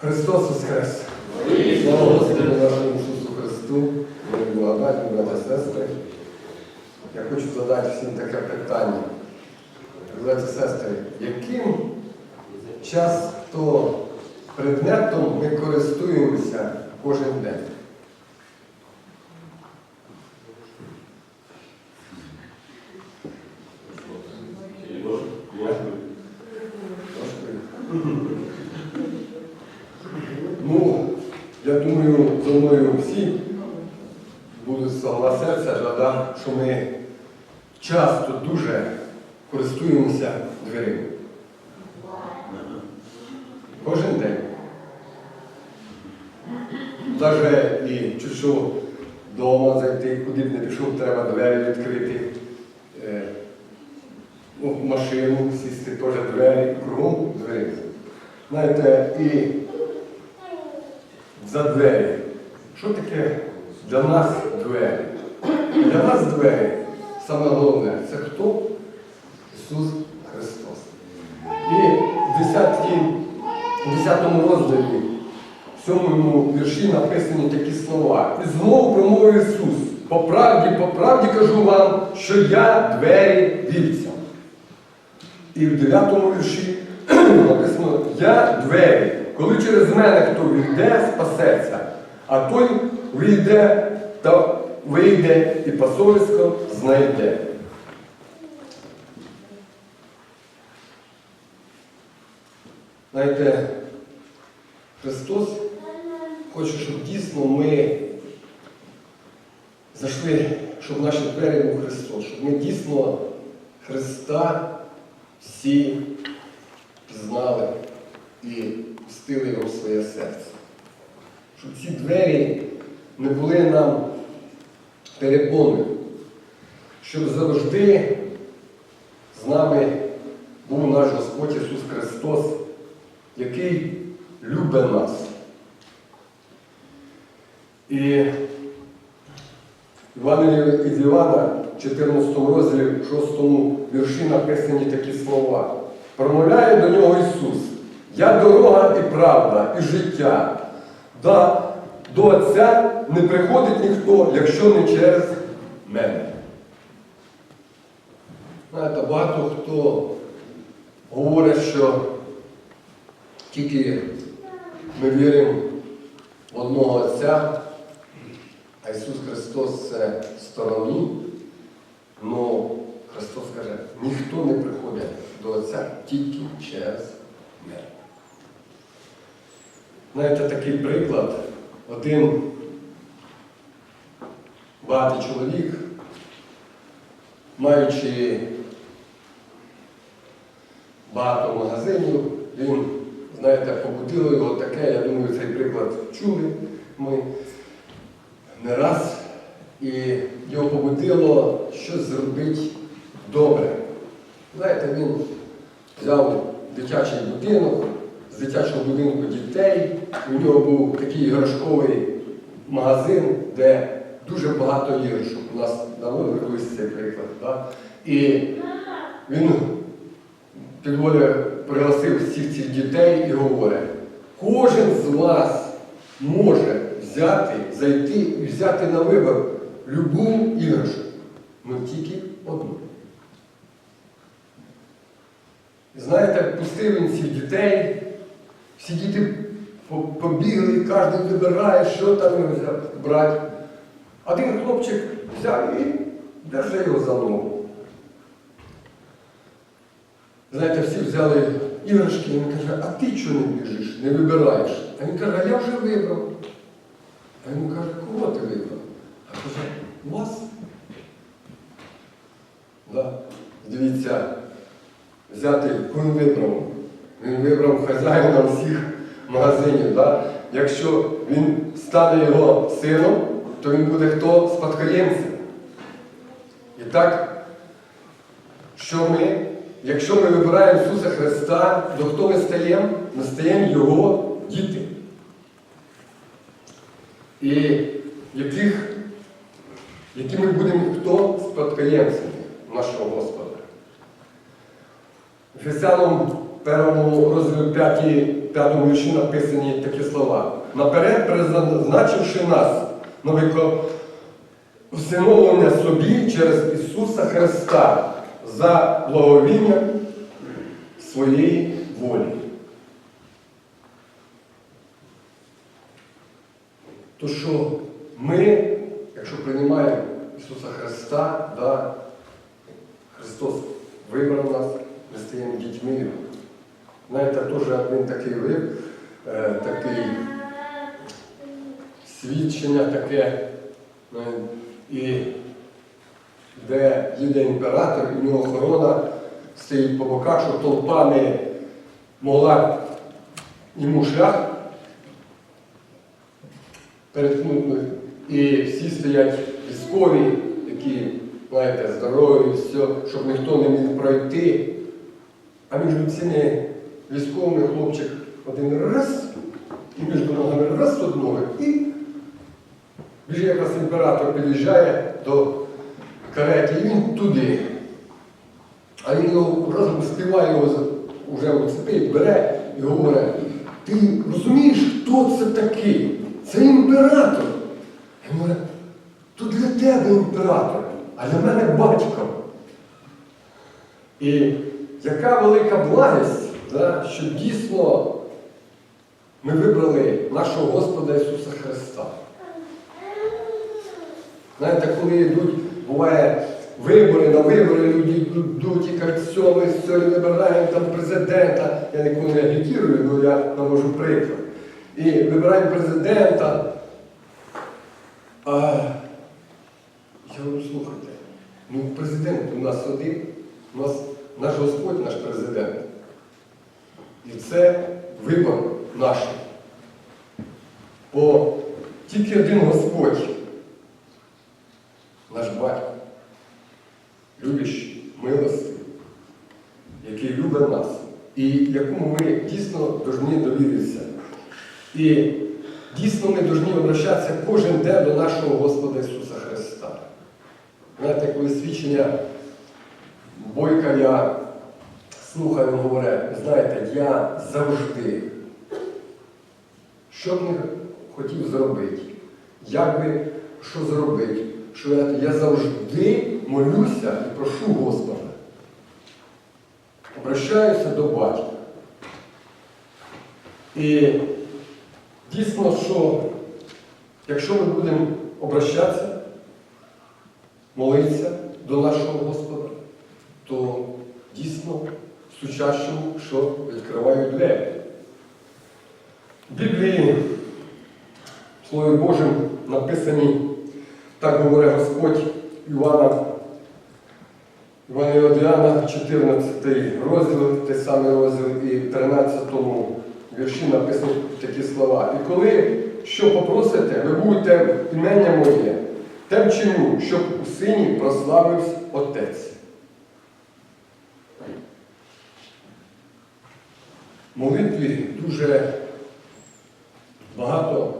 Христос Воскрес! Слава Господу нашому Ісусу Христу, мої благодаті, брати і сестри. Я хочу задати всім таке питання. Брати сестри, яким часто предметом ми користуємося кожен день? Ну, я думаю, зо мною всі будуть согласитися, що ми часто дуже користуємося дверима. Кожен день. Навіть і що вдома зайти, куди б не пішов, треба двері відкрити. Е, ну, в машину сісти теж двері, кругом двері. Знаєте, і за двері. Що таке для нас двері? Для нас двері, саме головне, це хто? Ісус Христос. І в 10, в 10 розділі, в 7 вірші написані такі слова. І знову промовив Ісус. По правді, по правді кажу вам, що я двері вівця. І в 9 вірші написано Я двері. Коли через мене хто війде, спасеться, а той вийде та вийде і пасовисько знайде. Знаєте, Христос хоче, щоб дійсно ми зайшли, щоб наші двері був Христос, щоб ми дійсно Христа всі пізнали і пустили його в своє серце. Щоб ці двері не були нам перепоною, щоб завжди з нами був наш Господь Ісус Христос, який любить нас. І Івангелію із Івана, 14 розділі, 6 вірші написані такі слова. Промовляє до нього Ісус. Я дорога і правда, і життя. Да, до Отця не приходить ніхто, якщо не через мене. Знаєте, багато хто говорить, що тільки ми віримо в одного Отця, а Ісус Христос це в стороні. Ну, Христос каже, ніхто не приходить до Отця тільки через мене. Знаєте, такий приклад. Один багатий чоловік, маючи багато магазинів, він, знаєте, побудило його таке, я думаю, цей приклад чули ми не раз. І його побудило щось зробити добре. Знаєте, він взяв дитячий будинок, з дитячого будинку дітей. У нього був такий іграшковий магазин, де дуже багато іграшок. У нас наводили колись цей приклад. Да? І він підводив, пригласив всіх цих дітей і говорить, кожен з вас може взяти, зайти і взяти на вибір любу іграшку. Ми тільки одну. Знаєте, пустив він всіх дітей, всі діти побігли, кожен вибирає, що там брати. Один хлопчик взяв і держи його за ногу. Знаєте, всі взяли іграшки, він каже, а ти чого не біжиш, не вибираєш? А він каже, а я вже вибрав. А йому каже, кого ти вибрав? А каже, вас. Да. Дивіться, взяти, він вибрав. Він вибрав хазяїна всіх магазинів. Да? Якщо він стане його сином, то він буде хто спадкоємцем. І так, що ми, якщо ми вибираємо Ісуса Христа, то хто ми стаємо? Ми стаємо Його діти. І яких, які ми будемо хто спадкоємцями нашого Господа. Ефесянам першому розділі 5, 5 вірші написані такі слова. Наперед призначивши нас на всиновлення собі через Ісуса Христа за благовіння своєї волі. То що ми, якщо приймаємо Ісуса Христа, да, Христос вибрав нас, ми стаємо дітьми. Його. Знаєте, теж один такий вив, е, такий свідчення таке, е, і де їде імператор, і в нього охорона стоїть по боках, щоб толпа не могла йому шлях переткнути. І всі стоять військові, які, знаєте, здорові, все, щоб ніхто не міг пройти. А між цими військовими хлопчик один раз, і між ногами раз одного, і біжить якраз імператор під'їжджає до карети, і він туди. А він його разом співає його вже оцепить, бере і говорить, ти розумієш, хто це такий? Це імператор. Він говорить, то для тебе імператор, а для мене батько. І яка велика благість, що дійсно ми вибрали нашого Господа Ісуса Христа. Знаєте, коли йдуть, буває вибори, на вибори люди йдуть і кажуть, все, ми сьогодні вибираємо там президента. Я ніколи не агітірую, але я навожу приклад. І вибираємо президента. А я говорю, слухайте, ну президент у нас один, у нас наш Господь, наш президент. І це вибор наш. Бо тільки один Господь, наш батько, любящий, милостивий, який любить нас, і якому ми дійсно повинні довіритися. І дійсно ми повинні обращатися кожен день до нашого Господа Ісуса Христа. Знаєте, коли свідчення Бойка я слухаю, він говорить, знаєте, я завжди, що б не хотів зробити, як би що зробити, що я, я завжди молюся і прошу Господа. Обращаюся до батька. І дійсно, що якщо ми будемо обращатися, молитися до нашого Господа, то дійсно сучащому, що відкривають двері. В Біблії, в Слові Божим, написані, так говорить Господь Івана, Івана Іодіана, 14 розділ, той самий розділ, і в 13 вірші написані такі слова. І коли що попросите, ви будете імення моє, тим чиню, щоб у сині прославився Отець. молитві дуже багато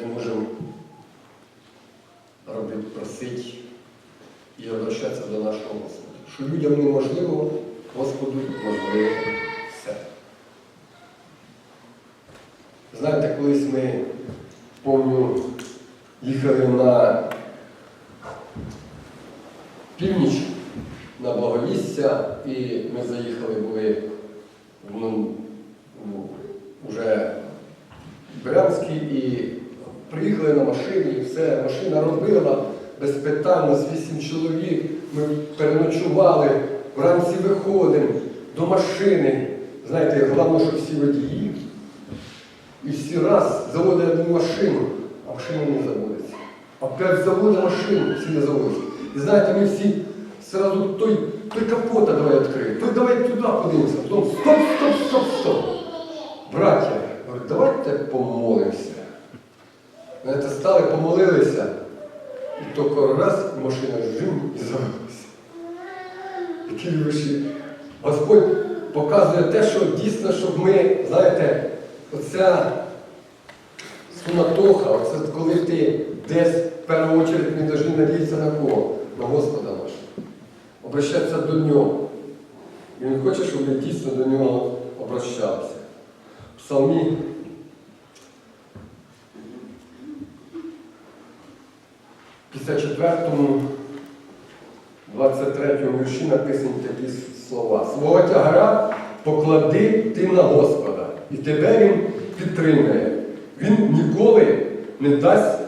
ми можемо робити, просити і обращатися до нашого Господа. Що людям неможливо, Господу можливо все. Знаєте, колись ми, помню, їхали на північ на благовістя, і ми заїхали були ну, вже в Брянський і приїхали на машині, і все, машина робила без питань, нас вісім чоловік, ми переночували, вранці виходимо до машини. Знаєте, головне, що всі водії. І всі раз заводять одну машину, а машина не заводиться. Опять заводить машину, всі не заводяться. І знаєте, ми всі сразу той, той капота давай відкриємо, той давай туди подивимося. Потім стоп, стоп, стоп, стоп. Браття, говорю, давайте помолимося. Знаєте, стали, помолилися, і тільки раз машина жим і завелася. Які виші. Господь показує те, що дійсно, щоб ми, знаєте, оця суматоха, оце коли ти десь в першу чергу не повинні надіятися на кого? На Господа нашого. Обращатися до нього. І Він хоче, щоб ми дійсно до нього обращалися. В Псалмі 54-му, 23-му вірші написані такі слова. Свого тягара поклади ти на Господа, і тебе Він підтримує. Він ніколи не дасть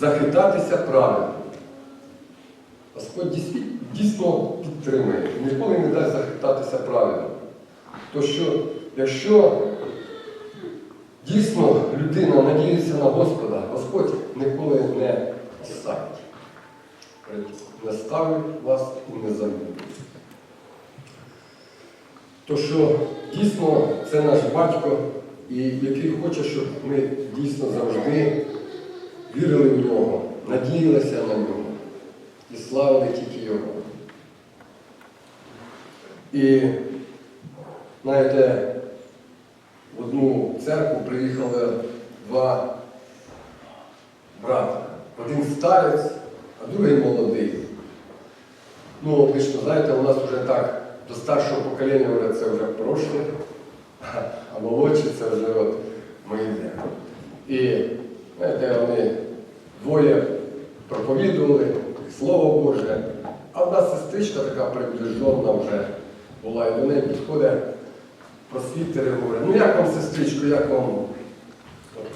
захитатися правильно. Господь дійсно- підтримує, ніколи не дасть захитатися правильно. То що, якщо дійсно людина надіється на Господа, Господь ніколи не оставить. Не ставить вас і не забуде. То що дійсно це наш батько, і який хоче, щоб ми дійсно завжди вірили в нього, надіялися на нього і славили тільки його. І знаєте, в одну церкву приїхали два брата. Один старець, а другий молодий. Ну, обично, знаєте, у нас вже так до старшого покоління вже це вже прошле, а молодші це вже от йдемо. І знаєте, вони двоє проповідували Слово Боже, а одна сестричка така приближена вже була, і до неї підходить просвітери говорить, ну як вам, сестричко, як вам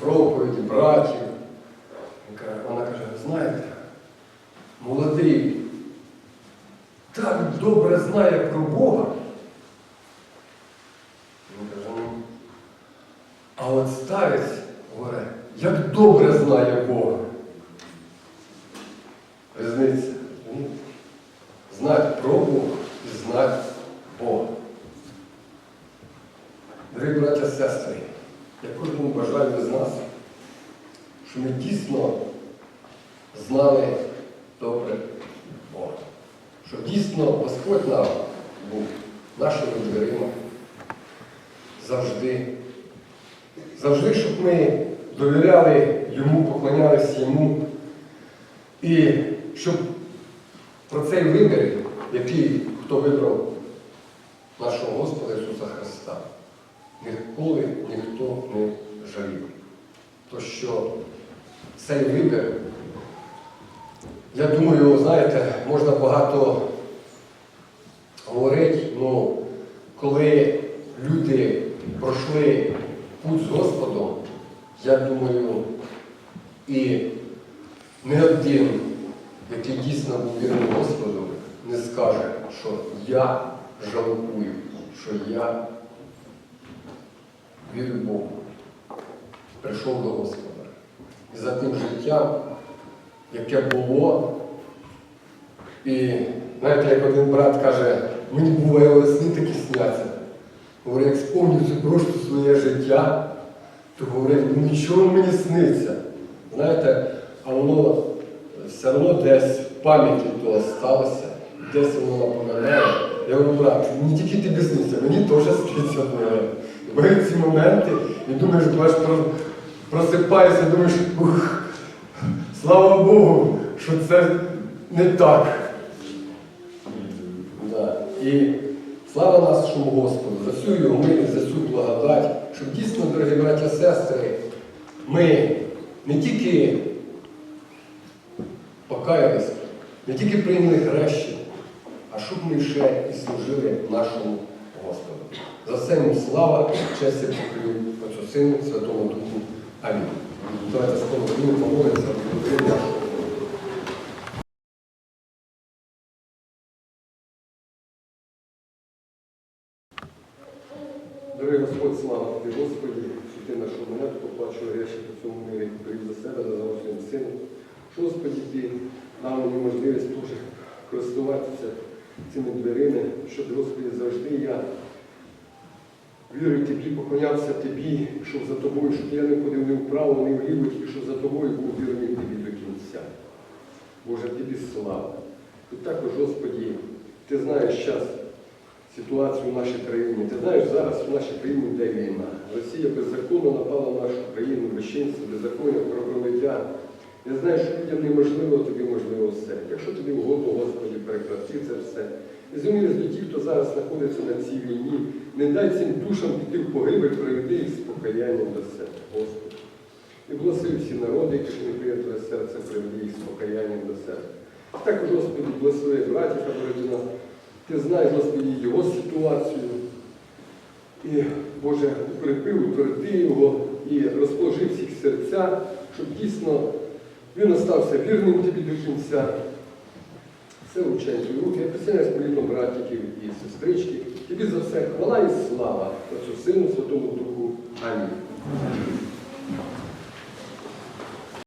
проповіді, братів? Вона каже, знаєте, молодий так добре знає про Бога. Він каже, ну, а от старець говорить, як добре знає Бога. Різниця. Ні? Знати про Бога і знати Бога. Дорогі браття і сестри, я кожному бажаю без нас, щоб ми дійсно знали добре Бога. Щоб дійсно Господь нам був нашими дверима завжди. Завжди, щоб ми довіряли Йому, поклонялися Йому. І щоб про цей вибір, який хто вибрав нашого Господа Ісуса Христа, ніколи ніхто не жалів. То що цей вибір, я думаю, знаєте, можна багато але коли люди пройшли путь з Господом, я думаю, і не один, який дійсно був вірний Господу, не скаже, що я жалкую, що я вірю Богу, прийшов до Господа. І за тим життям, яке було, і знаєте, як один брат каже, мені буває весни такі сняться. Говорить, як спомню це просто своє життя, то говорить, ну нічого мені сниться. Знаєте, а воно все одно десь в пам'яті то сталося, десь воно напоминає. Я говорю, брат, не тільки тобі сниться, мені теж сниться. Бувають ці моменти, і думаєш, про- просипаєшся, думаєш, ух, слава Богу, що це не так. І слава нашому Господу за всю його милість, за всю благодать, щоб дійсно, дорогі браті і сестри, ми не тільки покаялися, не тільки прийняли хрещення, а щоб ми ще і служили нашому Господу. За це йому слава, честь і покрив Отцю Сину, Святому Духу. Амінь. Давайте слово Він нашого. Господь, слава тобі, Господі, що ти знайшов мене, хто речі по цьому мирі, привів за себе, за своїм сином. Що, Господі, ти дав мені можливість теж користуватися цими дверима, щоб, Господи, завжди я вірив тобі, поклонявся тобі, щоб за тобою, щоб я не ходив ні вправо, ні вліво, тільки щоб за тобою був вірний тобі до кінця. Боже, тобі слава. І також, Господі, ти знаєш час ситуацію в нашій країні. Ти знаєш, зараз в нашій країні йде війна. Росія беззаконно напала на нашу країну, безчинство, беззаконня, кровопролиття. Я знаю, що людям неможливо, тобі можливо все. Якщо тобі вгодно, Господі, прекрати це все. І зумілись до ті, хто зараз знаходиться на цій війні, не дай цим душам піти в погибель, приведи їх з покаянням до себе, Господи. І благослови всі народи, які не прийняли серце, приведи їх з покаянням до себе. Також, Господи, благослови братіка Бородіна. Ти знаєш, Господи, його ситуацію. І, Боже, укріпи, утверди його і розположи всіх серця, щоб дійсно він остався вірним тобі до кінця. Все вручаю руки. Я присягаюсь молитвам братиків і сестрички. Тобі за все хвала і слава Отцю Сину, Святому Духу. Амінь.